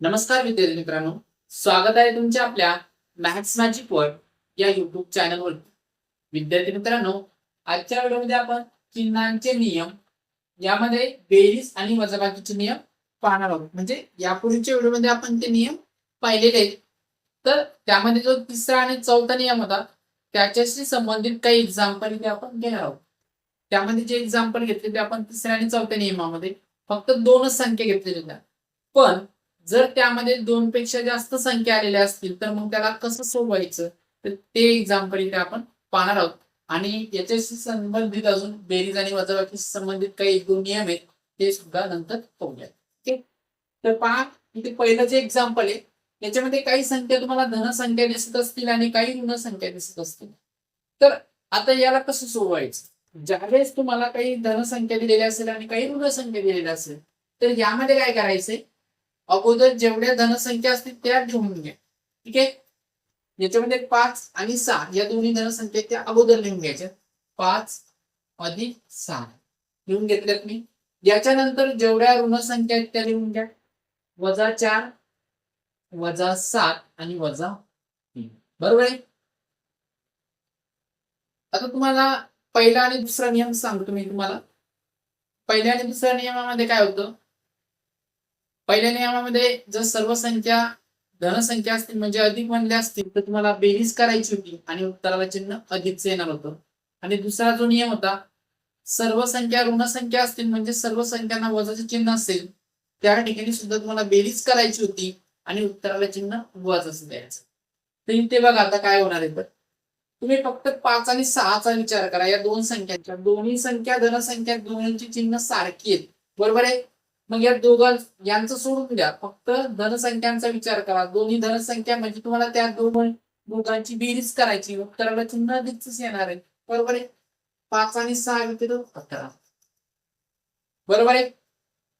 नमस्कार विद्यार्थी मित्रांनो. स्वागत आहे तुमच्या आपल्या मॅथ्स मॅजिक वर या युट्यूब चॅनलवर विद्यार्थी मित्रांनो आजच्या व्हिडिओमध्ये आपण चिन्हांचे नियम यामध्ये बेरीज आणि वजाबाकीचे नियम पाहणार आहोत. म्हणजे यापूर्वीच्या व्हिडिओमध्ये आपण ते नियम पाहिलेले आहेत. तर त्यामध्ये जो तिसरा आणि चौथा नियम होता त्याच्याशी संबंधित काही एक्झाम्पल इथे आपण घेणार आहोत. त्यामध्ये जे एक्झाम्पल घेतले ते आपण तिसऱ्या आणि चौथ्या नियमामध्ये फक्त दोनच संख्या घेतलेल्या पण जर त्यामध्ये दोन पेक्षा जास्त संख्या आलेल्या असतील तर मग त्याला कसं सोडवायचं? तर ते एक्झाम्पल इथे आपण पाहणार आहोत. आणि याच्याशी संबंधित अजून बेरीज आणि वजाबाकीशी संबंधित काही एक दोन नियम आहेत ते सुद्धा नंतर पाहूया ओके? तर पहा इथे पहिलं जे एक्झाम्पल आहे याच्यामध्ये काही संख्या तुम्हाला धनसंख्या दिसत असतील आणि काही ऋण संख्या दिसत असतील. तर आता याला कसं सोडवायचं? ज्यावेळेस तुम्हाला काही धनसंख्या दिलेली असेल आणि काही ऋण संख्या दिलेली असेल तर यामध्ये काय करायचंय? अगोदर जेवढ्या धनसंख्या असतील त्या लिहून घ्या. ठीक आहे? याच्यामध्ये पाच आणि सहा या दोन्ही धनसंख्या त्या अगोदर लिहून घ्यायच्या. पाच अधिक सहा. लिहून घेतल्यात मी याच्यानंतर जेवढ्या ऋणसंख्या आहेत त्या लिहून घ्या. वजा चार वजा सात आणि वजा तीन. बरोबर आहे? आता तुम्हाला पहिला आणि दुसरा नियम सांगतो मी तुम्हाला. पहिल्या आणि दुसऱ्या नियमामध्ये काय होतं? पहिल्या नियमामध्ये जर सर्व संख्या धनसंख्या असतील म्हणजे अधिक म्हणल्या असतील तर तुम्हाला बेरीज करायची होती आणि उत्तराला चिन्ह अधिकच येणार होतं. आणि दुसरा जो नियम होता सर्व संख्या ऋणसंख्या असतील म्हणजे सर्व संख्यांना वजाचे चिन्ह असेल त्या ठिकाणी सुद्धा तुम्हाला बेरीज करायची होती आणि उत्तराला चिन्ह वजाच द्यायचं. तर इथे बघा आता काय होणार आहे तर. तुम्ही फक्त पाच आणि सहाचा विचार करा. या दोन संख्यांच्या दोन्ही संख्या धनसंख्या दोन्हीची चिन्ह सारखी आहेत. बरोबर आहे? मग या दोघां यांचं सोडून द्या. फक्त धनसंख्यांचा विचार करा. दोन्ही धनसंख्या म्हणजे तुम्हाला त्या दोन दोघांची बेरीज करायची. उत्तराला चिन्ह अधिकच येणार आहे. बरोबर आहे? पाच आणि सहा व्यतिरिक्त अकरा. बरोबर आहे?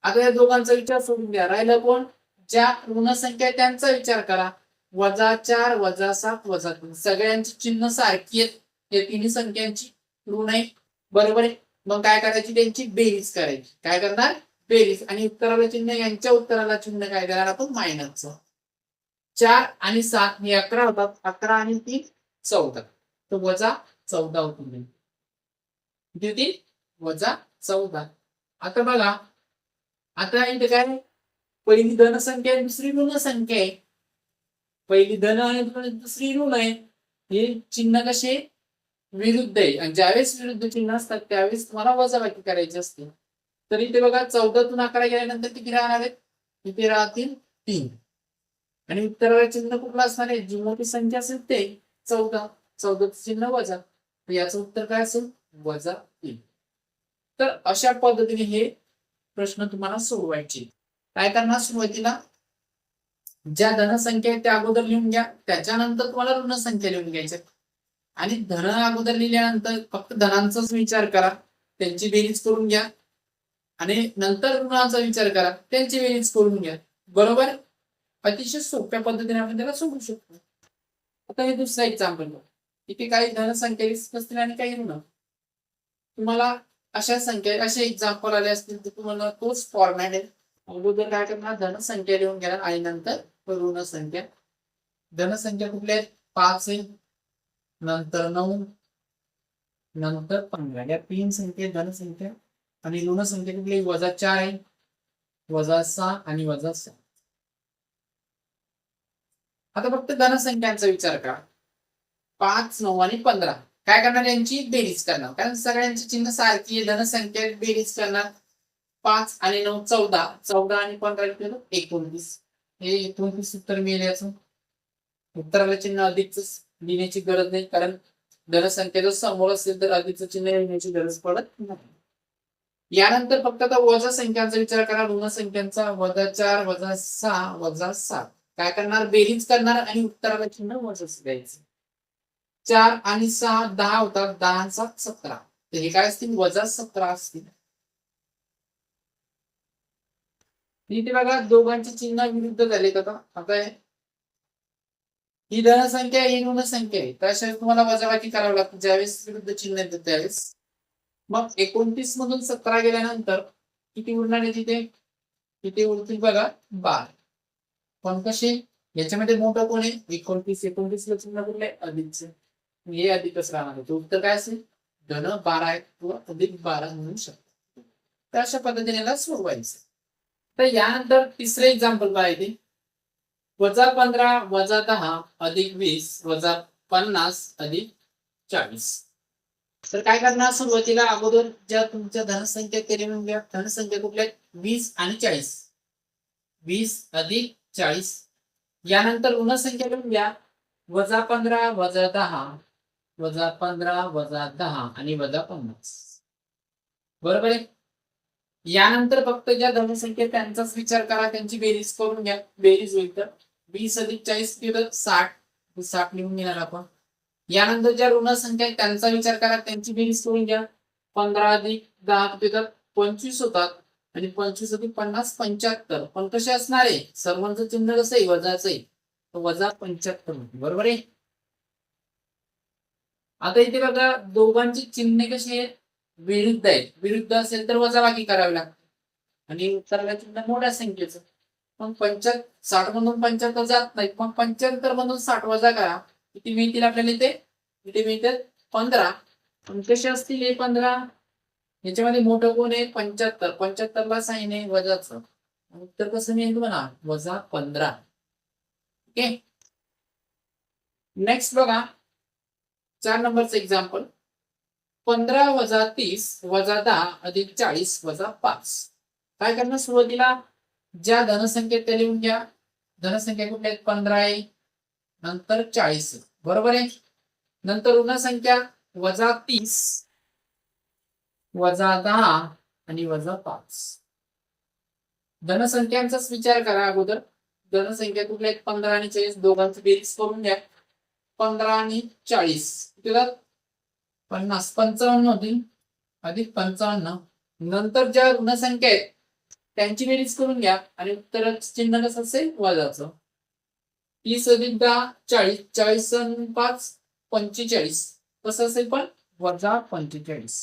आता या दोघांचा विचार सोडून द्या. राहिलं कोण? ज्या ऋणसंख्या त्यांचा विचार करा. वजा चार वजा सात वजा तीन. सगळ्यांची चिन्ह सारखी आहेत. या तिन्ही संख्यांची ऋण आहे बरोबर आहे? मग काय करायची त्यांची? बेरीज करायची. काय करणार? बेरीज आणि उत्तराला चिन्ह यांच्या उत्तराला चिन्ह काय देणार आपण? मायनसचं चार आणि सात हे अकरा होतात. अकरा आणि तीन चौदा. तर वजा चौदा होतो किती वजा चौदा. आता बघा. आता इथे काय पहिली धनसंख्या आहे दुसरी ऋण संख्या आहे. पहिली धन आहे दुसरी ऋण आहे. हे चिन्ह कसे? विरुद्ध आहे. आणि ज्यावेळेस विरुद्ध चिन्ह असतात त्यावेळेस तुम्हाला वजाबाकी करायची असते. तर इथे बघा चौदातून अकरा गेल्यानंतर किती राहणार आहेत? इथे राहतील? तीन. आणि उत्तराला चिन्ह कुठलं असणार आहे? जी मोठी संख्या असेल ते चौदा. चौदाचं चिन्ह वजा. याचं उत्तर काय असेल? वजा तीन. तर अशा पद्धतीने हे प्रश्न तुम्हाला सोडवायचे. काय करणार सुरुवातीला? ज्या धनसंख्या आहेत त्या अगोदर लिहून घ्या. त्याच्यानंतर तुम्हाला ऋणसंख्या लिहून घ्यायच्या आणि धन अगोदर लिहिल्यानंतर फक्त धनांचाच विचार करा. त्यांची बेरीज करून घ्या. आणि नंतर ऋणाचा विचार करा. त्यांची वेळीच करून घ्या. बरोबर? अतिशय सोप्या पद्धतीने आपण त्याला सोडू शकतो. आता हे दुसरा एक्झाम्पल इथे काही धनसंख्या दिसत असतील आणि काही ऋण. तुम्हाला अशा संख्या असे एक्झाम्पल आले असतील तर तुम्हाला तोच फॉर्मॅट आहे. अगोदर काय करणार? धनसंख्या लिहून घेणार आणि नंतर ऋण संख्या. धनसंख्या कुठल्या आहेत? पाच आहे. नंतर नऊ. नंतर पंधरा. या तीन संख्या धनसंख्या आणि ऋण संख्या कुठली? वजा चार आहे. वजा सहा आणि वजा सहा आता फक्त धनसंख्यांचा विचार करा. पाच नऊ आणि पंधरा. काय करणार यांची? बेरीज करणार. कारण सगळ्यांची चिन्ह सारखी आहे. धनसंख्या बेरीज करणार. पाच आणि नऊ चौदा. चौदा आणि पंधरा केलं एकोणतीस. हे एकोणतीस उत्तर मिळेल याचं. उत्तराला चिन्ह अधिकच लिहिण्याची गरज नाही. कारण धनसंख्या जर समोर असेल तर अधिकचं चिन्ह लिहिण्याची गरज पडत नाही. यानंतर फक्त आता वजा संख्यांचा विचार करा. ऋण संख्यांचा वजा चार वजा सहा वजा सात. काय करणार? बेरीज करणार आणि उत्तराला चिन्ह वजाच द्यायचं. चार आणि सहा दहा होतात. दहा सात सतरा. तर हे काय असतील? वजा सतरा असतील. इथे बघा दोघांचे चिन्ह विरुद्ध झाले आता. आता ही धनसंख्या ही ऋण संख्या आहे. तर अशा तुम्हाला वजाबाकी करावं लागतं. ज्यावेळेस विरुद्ध चिन्ह येतं त्यावेळेस. मग एकोणतीस मधून सतरा गेल्यानंतर किती उरणार आहे तिथे? तिथे उरतील बघा? बारा. पण कसे? याच्यामध्ये मोठं कोण आहे? एकोणतीस एकोणतीस लक्षण कुठले अधिकचे हे अधिकच राहणार आहे. उत्तर काय असेल? धन बारा आहे. किंवा अधिक बारा म्हणू शकतो. तर अशा पद्धतीने याला सोडवायचं तर यानंतर तिसरे एक्झाम्पल काय ते वजा पंधरा वजा दहा अधिक वीस वजा पन्नास अधिक चाळीस. तर काय करणार? सुरुवातीला अगोदर ज्या तुमच्या धनसंख्या केली म्हणजे धनसंख्या कुठल्या? वीस आणि चाळीस. वीस अधिक चाळीस. यानंतर ऋणसंख्या लिहून घ्या. वजा पंधरा वजा दहा. वजा पंधरा वजा दहा आणि वजा पन्नास. बरोबर आहे? यानंतर फक्त ज्या धनसंख्या त्यांचाच विचार करा. त्यांची बेरीज करून घ्या. बेरीज होईल तर वीस अधिक चाळीस केलं साठ. साठ लिहून घेणार आपण. यानंतर ज्या ऋण संख्या आहेत त्यांचा विचार करा त्यांची बेरीज करून घ्या पंधरा अधिक दहा देतात पंचवीस होतात. आणि पंचवीस अधिक पन्नास पंच्याहत्तर. पण कसे असणार आहे? सर्वांचं चिन्ह कसं आहे? वजाचं आहे. वजा पंच्याहत्तर बरोबर आहे? आता इथे बघा दोघांची चिन्हे कशी आहेत? विरुद्ध आहेत. विरुद्ध असेल तर वजाबाकी करावी लागते. आणि उत्तराला चिन्ह मोठ्या संख्येचं. मग पंच्याहत्तर साठ मधून पंच्याहत्तर जात नाही मग पंच्याहत्तर मधून साठ वजा करा. किती मिळतील आपल्याला इथे इथे मिळतात पंधरा. कसे असतील हे पंधरा. याच्यामध्ये मोठं कोण आहे? पंच्याहत्तर. पंच्याहत्तरला साईन आहे वजाचं. उत्तर कसं मिळेल तुम्हाला? वजा पंधरा. ओके? नेक्स्ट बघा. चार नंबरचं एक्झाम्पल पंधरा वजा तीस वजा दहा अधिक चाळीस वजा पाच. काय करणं सुरुवातीला? ज्या धनसंख्येत त्या लिहून घ्या. धनसंख्या कुठल्या आहेत? पंधरा आहे. नंतर चाळीस. बरोबर आहे? नंतर ऋण संख्या वजा तीस वजा दहा आणि वजा पाच. धनसंख्यांचाच विचार करा अगोदर. धनसंख्या कुठल्या आहेत? पंधरा आणि चाळीस. दोघांची बेरीज करून घ्या. पंधरा आणि चाळीस. तुला पन्नास. पंचावन्न होतील अधिक पंचावन्न. नंतर ज्या ऋणसंख्या आहेत त्यांची बेरीज करून घ्या. आणि उत्तर चिन्ह कसं असेल? वजाचं. तीस अधिक दहा चाळीस चाळीस पाच पंचेचाळीस. कसं असेल पण? वजा पंचेचाळीस.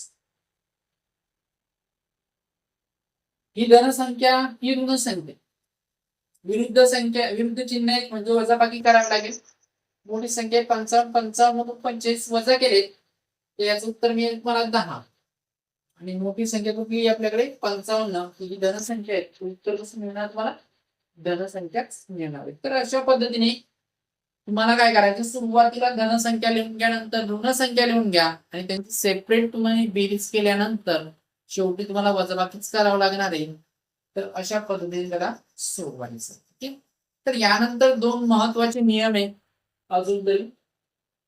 ही धनसंख्या ही ऋणसंख्या विरुद्ध संख्या विरुद्ध चिन्ह आहेत म्हणजे वजाबाकी करावी लागेल. मोठी संख्या आहे पंचावन्न पंचावन्न मधून पंचेचाळीस वजा केले तर याचं उत्तर मिळेल तुम्हाला दहा. आणि मोठी संख्या कुठली आपल्याकडे? पंचावन्न. ही धनसंख्या आहे. उत्तर कसं मिळणार तुम्हाला? धनसंख्याच मिळणार आहे तर अशा पद्धतीने तुम्हाला काय करायचं? सुरुवातीला धनसंख्या लिहून घ्या नंतर ऋणसंख्या लिहून घ्या आणि त्यांची सेपरेट तुम्ही बेरीज केल्यानंतर शेवटी तुम्हाला वजाबाकीच करावं लागणार आहे. तर अशा पद्धतीने त्याला सोडवायचं ठीक आहे? तर यानंतर दोन महत्त्वाचे नियम आहेत. अजून तरी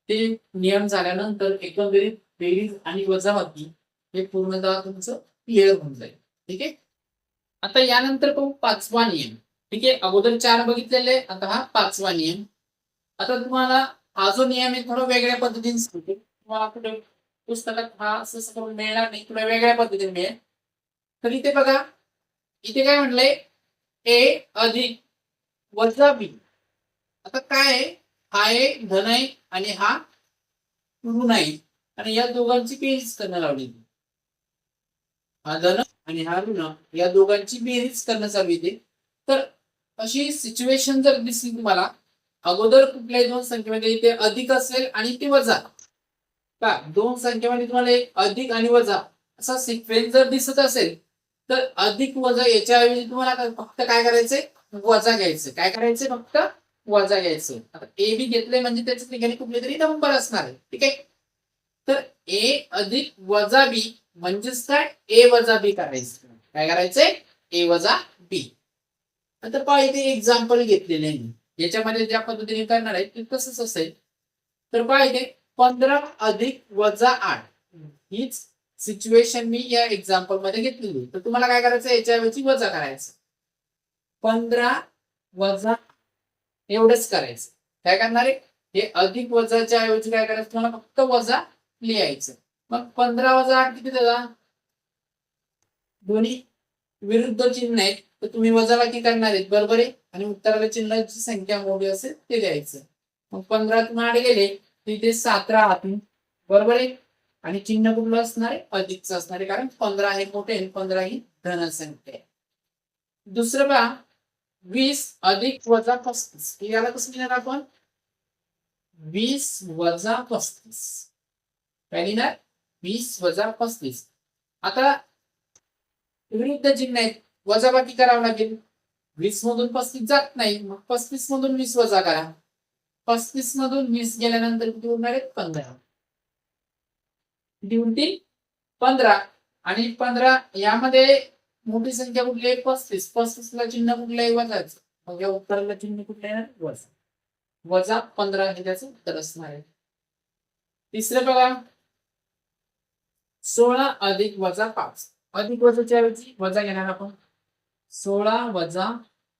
ते नियम झाल्यानंतर एकंदरीत बेरीज आणि वजाबाकी हे पूर्णतः तुमचं क्लिअर होऊन जाईल. ठीक आहे? आता यानंतर पाहू पाचवा नियम. ठीक आहे? अगोदर चार बघितलेले आता हा पाचवा नियम. आता तुम्हाला हा जो नियम आहे थोडा वेगळ्या पद्धतीने सांगते. तुम्हाला कुठे पुस्तकात हा असं मिळणार नाही थोड्या वेगळ्या पद्धतीने मिळेल. तर इथे बघा इथे काय म्हटलंय? ए अधिक वजा बी. आता काय आहे? हा आहे धन आहे आणि हा ऋण आहे. आणि या दोघांची बेरीज करणं लावलेली हा धन आणि हा ऋण या दोघांची बेरीज करणं चालू येते तर अशी सिच्युएशन जर दिसली तुम्हाला अगोदर कुठल्याही दोन संख्येमध्ये इथे अधिक असेल आणि ते वजा. का? दोन संख्येमध्ये तुम्हाला एक अधिक आणि वजा. असा सिक्वेन्स जर दिसत असेल तर अधिक वजा याच्याऐवजी तुम्हाला फक्त काय करायचंय? वजा घ्यायचं काय करायचंय? फक्त वजा घ्यायचं आता ए बी घेतले म्हणजे त्याच्या ठिकाणी कुठले तरी नंबर असणार आहे. ठीक आहे? तर ए अधिक वजा बी म्हणजेच काय? ए वजा बी करायचं काय करायचंय? ए वजा बी आता पहा इथे एक्झाम्पल घेतलेले आहे. याच्यामध्ये ज्या पद्धतीने करणार आहे ते तसंच असेल. तर पहा इथे पंधरा अधिक वजा आठ. हीच सिच्युएशन मी या एक्झाम्पलमध्ये घेतलेली तर तुम्हाला काय करायचं याच्याऐवजी वजा करायचं. पंधरा वजा एवढंच करायचं. काय करणार आहे? हे अधिक वजाच्या ऐवजी काय करायचं? तुम्हाला फक्त वजा लिहायचं. मग पंधरा वजा आठ किती दादा दोन्ही विरुद्ध चिन्ह आहेत. तर तुम्ही वजाबाकी करणार आहेत? बरोबर आहे? आणि उत्तराला चिन्हाची संख्या मोठी असेल ते द्यायचं. मग पंधरातून आठ गेले तर इथे सात राहतील बरोबर आहे? आणि चिन्ह कुठलं असणार आहे? अधिकचं असणार आहे. कारण पंधरा हे मोठे आहे पंधरा ही धनसंख्या आहे. दुसरं पहा वीस अधिक वजा पस्तीस. हे याला कसं लिहिणार आपण? वीस वजा पस्तीस. काय लिहिणार? वीस वजा पस्तीस. आता विरुद्ध चिन्ह आहेत. वजाबाकी करावं लागेल. वीस मधून पस्तीस जात नाही. मग पस्तीस मधून वीस वजा करा. पस्तीस मधून वीस गेल्यानंतर किती उरणार आहेत? पंधरा. किती उरतील? पंधरा. आणि पंधरा यामध्ये मोठी संख्या कुठली आहे? पस्तीस. पस्तीस ला चिन्ह कुठलं आहे वजाच. मग या उत्तराला चिन्ह कुठलं आहे वजा. वजा पंधरा हे त्याचं उत्तर असणार आहे. तिसरं बघा. सोळा अधिक वजा पाच. अधिक वजाच्या ऐवजी वजा घेणार आपण. सोळा वजा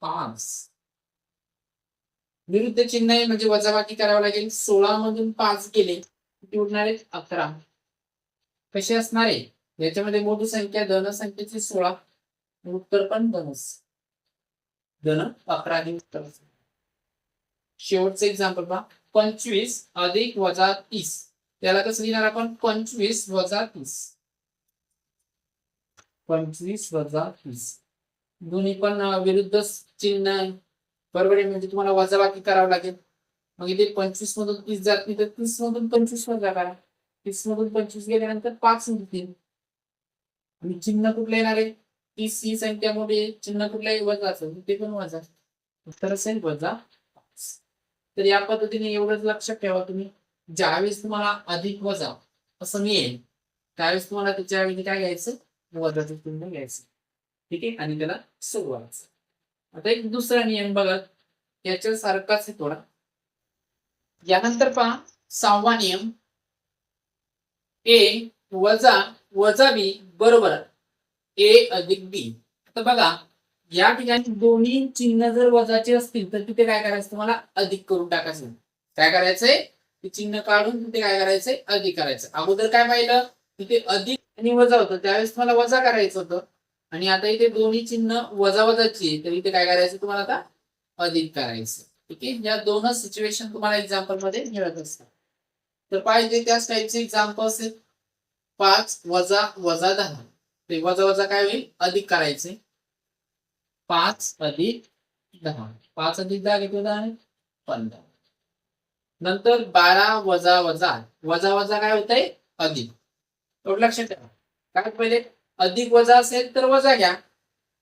पाच. विरुद्ध चिन्ह आहे म्हणजे वजाबाकी करावं लागेल. सोळा मधून पाच गेले किती उरणार आहेत अकरा. कसे असणार? आहे याच्यामध्ये मोठी संख्या धन संख्येची सोळा. उत्तर पण धनस. धन अकरा हे उत्तर शेवटचं एक्झाम्पल पहा. पंचवीस अधिक वजा तीस. त्याला कसं लिहिणार आपण? पंचवीस वजा तीस. पंचवीस वजा तीस. दोन्ही पण विरुद्ध चिन्ह आहे. बरोबर आहे म्हणजे तुम्हाला वजाबाकी करावं लागेल. मग इथे पंचवीस मधून तीस जात नाही तर तीस मधून पंचवीस वजा करा तीस मधून पंचवीस गेल्यानंतर पाच उरतील आणि चिन्ह कुठलं येणार आहे? तीस ही संख्या मोठी चिन्ह कुठलं आहे वजाचं ते पण वजा. उत्तर असेल वजा तर या पद्धतीने एवढंच लक्षात ठेवा तुम्ही. ज्यावेळेस तुम्हाला अधिक वजा असं मिळेल त्यावेळेस तुम्हाला त्याच्या ऐवजी काय घ्यायचं? वजाचं चिन्ह घ्यायचं. ठीक आहे? आणि त्याला सुरुवात. आता एक दुसरा नियम बघा. याच्या सारखाच आहे थोडा. यानंतर पहा. सहावा नियम. ए वजा वजा बी बरोबर. ए अधिक बी. आता बघा. या ठिकाणी दोन्ही चिन्ह जर वजाचे असतील तर तिथे काय करायचं? तुम्हाला अधिक करून टाकायचं. काय करायचंय? ते चिन्ह काढून तिथे काय करायचंय? अधिक करायचं. अगोदर काय पाहिलं? तिथे अधिक आणि वजा होतं. त्यावेळेस तुम्हाला वजा करायचं होतं. आणि आता इथे दोन्ही चिन्ह वजा वजाची आहे तर इथे काय करायचं तुम्हाला आता? अधिक करायचं. ठीक आहे? या दोनच सिच्युएशन तुम्हाला एक्झाम्पलमध्ये मिळत असतात. तर पाहिजे त्याच टाईपचे एक्झाम्पल असेल. पाच वजा वजा दहा. ते वजा वजा काय होईल? अधिक करायचे. पाच अधिक दहा. पाच अधिक दहा किती दहा आहे? पंधरा. नंतर बारा वजा वजा वजा वजा काय होत आहे अधिक. तेवढं लक्षात ठेवा. काय पहिले? अधिक वजा असेल तर वजा घ्या.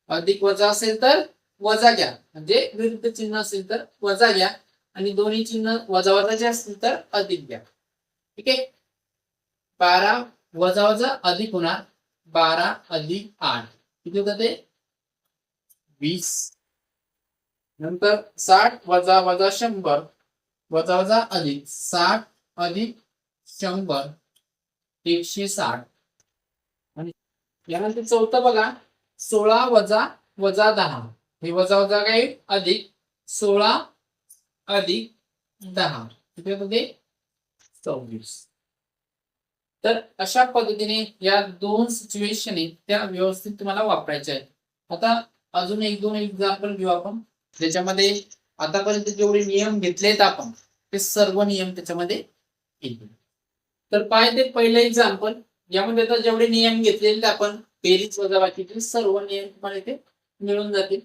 अधिक वजा असेल तर वजा घ्या. म्हणजे विरुद्ध चिन्ह असेल तर वजा घ्या. आणि दोन्ही चिन्ह वजा वजाचे असतील तर अधिक घ्या. ठीक आहे? बारा वजा वजा अधिक होणार. बारा अधिक आठ. किती होतं ते? वीस. नंतर साठ वजा वजा शंभर. वजा वजा अधिक. साठ अधिक शंभर. एकशे साठ. यानंतर चौथं बघा सोळा वजा वजा दहा. हे वजा वजा काय? अधिक सोळा अधिक दहा. किती होतं ते? चौवीस. तर अशा पद्धतीने या दोन सिच्युएशन आहेत त्या व्यवस्थित तुम्हाला वापरायच्या आहेत. आता अजून एक दोन एक्झाम्पल घेऊ आपण. ज्याच्यामध्ये आतापर्यंत जेवढे नियम घेतलेत आपण ते सर्व नियम त्याच्यामध्ये येतील. तर पाय ते पहिलं एक्झाम्पल यामध्ये तर जेवढे नियम घेतलेले आहेत आपण बेरीज वजाबाकीचे सर्व नियम तुम्हाला इथे मिळून जातील.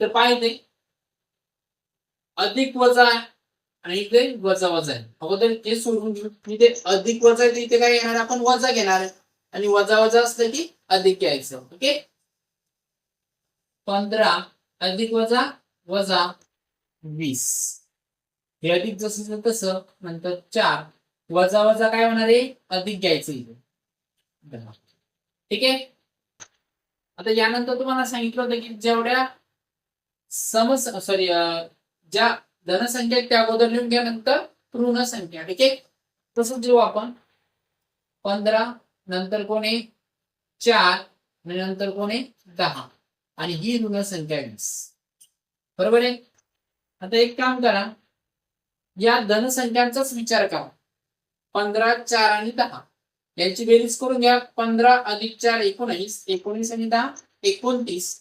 तर पाहिजे अधिक वजा आहे आणि इथे वजा वजा आहे. अगोदर ते सोडून घेऊ इथे अधिक वजा आहे इथे काय घेणार आपण वजा घेणार आहे. आणि वजा वजा असलं की अधिक घ्यायचं ओके? पंधरा अधिक वजा वजा वीस. हे अधिक जसं तसं नंतर चार. वजा वजा काय होणार आहे? अधिक घ्यायचं इथे. ठीक आहे? आता यानंतर तुम्हाला सांगितलं होतं की जेवढ्या सम सॉरी ज्या धनसंख्या त्या अगोदर लिहून घ्या नंतर ऋण संख्या ठीक आहे? तसंच लिहू आपण. पंधरा नंतर कोणी? चार आणि नंतर कोणी? दहा. आणि ही ऋण संख्या वीस बरोबर आहे? आता एक काम करा. या धनसंख्यांचाच विचार करा. पंधरा चार आणि दहा. यांची बेरीज करून घ्या. पंधरा अधिक चार एकोणीस. एकोणीस आणि दहा. एकोणतीस.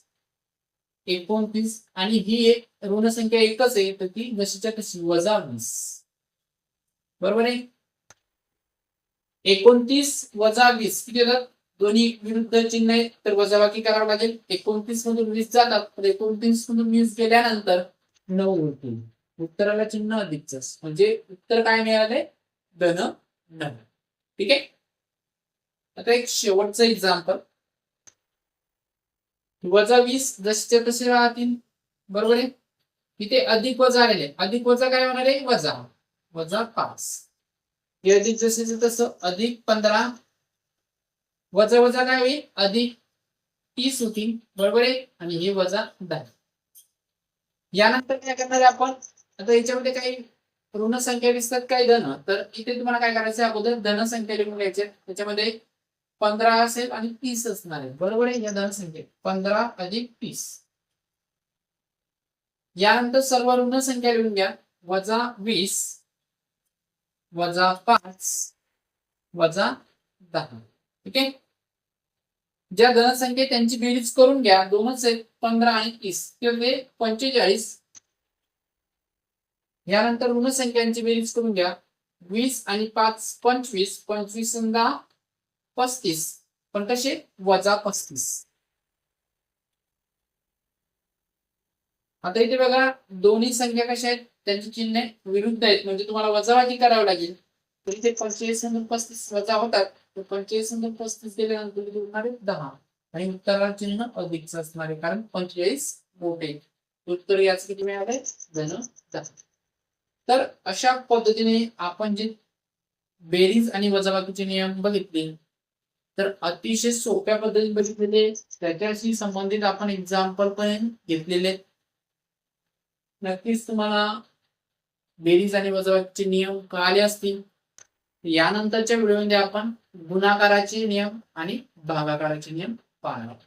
एकोणतीस. आणि ही एक ऋण संख्या एकच आहे तर ती जशीच्या तशी वजा वीस. बरोबर आहे? एकोणतीस वजा वीस. किती येतात दोन्ही विरुद्ध चिन्ह आहे तर वजाबाकी करावं लागेल. एकोणतीस मधून वीस जातात तर एकोणतीस मधून वीस गेल्यानंतर नऊ होतील. उत्तराला चिन्ह अधिकच. म्हणजे उत्तर काय मिळाले धन धन ठीक आहे? आता एक शेवटचं एक्झाम्पल वजा वीस जसेच्या तसे राहतील. बरोबर आहे? इथे अधिक वजा आलेले अधिक वजा काय होणार आहे? वजा. वजा पाच. हे अधिक जसेच तसं अधिक पंधरा. वजा वजा काय होईल? अधिक तीस होतील. बरोबर आहे? आणि हे वजा दहा. यानंतर काय करणार आहे आपण? आता याच्यामध्ये काही ऋणसंख्या दिसतात काही धन. तर इथे तुम्हाला काय करायचं अगोदर धनसंख्या लिहून घ्यायचे त्याच्यामध्ये पंधरा असेल आणि तीस असणार आहे. बरोबर आहे या धन संख्येत पंधरा अधिक तीस. यानंतर सर्व ऋण संख्या लिहून घ्या. वजा वीस वजा पाच वजा दहा. ठीक आहे? ज्या धनसंख्या त्यांची बेरीज करून घ्या दोनच आहेत पंधरा आणि तीस. ते पंचेचाळीस. यानंतर ऋण संख्यांची बेरीज करून घ्या. वीस आणि पाच पंचवीस. पंचवीस दहा पस्तीस. पण कसे? वजा पस्तीस. आता इथे बघा दोन्ही संख्या कशा आहेत? त्यांची चिन्हे विरुद्ध आहेत. म्हणजे तुम्हाला वजावाजी करावी लागेल. तर इथे पंचेचाळीस नंतर पस्तीस वजा होतात. तर पंचेचाळीस नंतर पस्तीस गेल्यानंतर इथे उरणार आहे दहा. आणि उत्तराला चिन्ह अधिकच असणार आहे कारण पंचेचाळीस मोठे उत्तर याच किती मिळाले? धन दहा. तर अशा पद्धतीने आपण जे बेरीज आणि वजाबाकीचे नियम बघितले तर अतिशय सोप्या पद्धतीने बघितलेले त्याच्याशी संबंधित आपण एक्झाम्पल पण घेतलेले नक्कीच तुम्हाला बेरीज आणि वजाबाकीचे नियम कळाले असतील. यानंतरच्या व्हिडिओमध्ये आपण गुणाकाराचे नियम आणि भागाकाराचे नियम पाहणार आहोत.